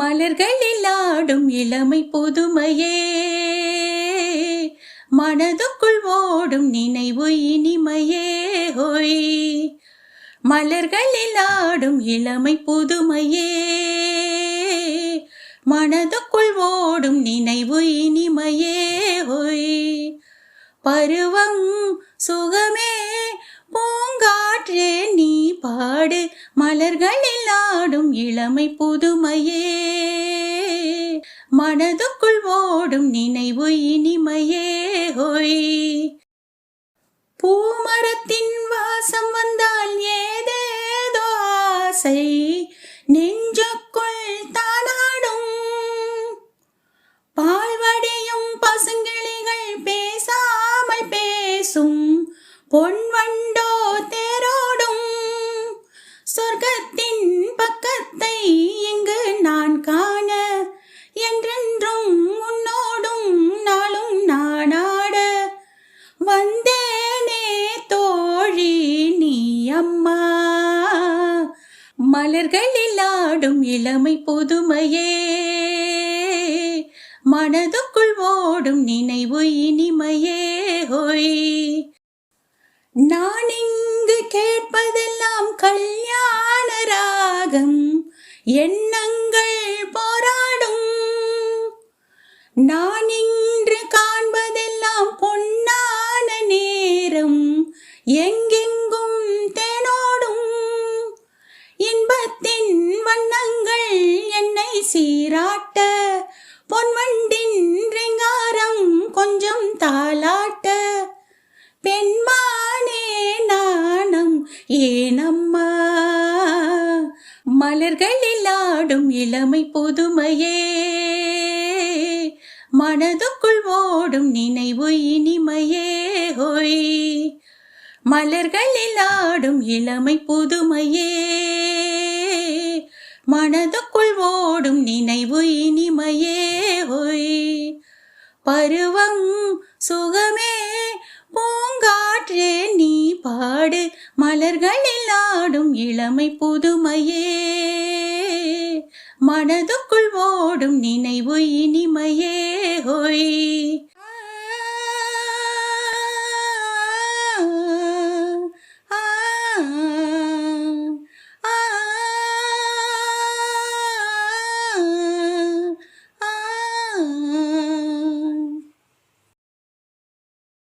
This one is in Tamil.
மலர்களில் ஆடும் இளமை புதுமையே. மனதுக்குள் ஓடும் நினைவு இனிமையே. ஹோய். மலர்களில் ஆடும் இளமை புதுமையே. மனதுக்குள் ஓடும் நினைவு இனிமையே. ஹோய். பருவம் சுகமே. பூங்காற்றே நீ பாடு. மலர்களில் ஆடும் இளமை புதுமையே. மனதுக்குள் ஓடும் நினைவு இனிமையே. ஹொய். பூமரத்தின் வாசம் வந்தால் ஏதேதோ ஆசை. நின் பொன்வண்டோ தேரோடும் சொர்க்கத்தின் பக்கத்தை இங்கு நான் காண என்றென்றும் உன்னோடும் நாளும் நாடாட வந்தேனே தோழி நீ அம்மா. மலர்களில் ஆடும் இளமை புதுமையே. மனதுக்குள் ஓடும் நினைவு இனிமையே. நான் இங்கு கேட்பதெல்லாம் கல்யாண ராகம். எண்ணங்கள் போராடும். நான் இன்று காண்பதெல்லாம் பொன்னான நேரம். எங்கெங்கும் தேனோடும். இன்பத்தின் வண்ணங்கள் என்னை சீராட்ட. பொன்வண்டின் ரிங்காரம் கொஞ்சம் தாளாட்ட. பெண் ஏனம்மா? மலர்களில் ஆடும் இளமை புதுமையே. மனதுக்குள் ஓடும் நினைவு இனிமையே. ஹொய். மலர்களில் ஆடும் இளமை புதுமையே. மனதுக்குள் ஓடும் நினைவு இனிமையே. ஹொய். பருவம் சுகமே பாடு மலர்களில் ஆடும் இளமை புதுமையே. மனதுக்குள் ஓடும் நினைவு இனிமையே ஹொய்.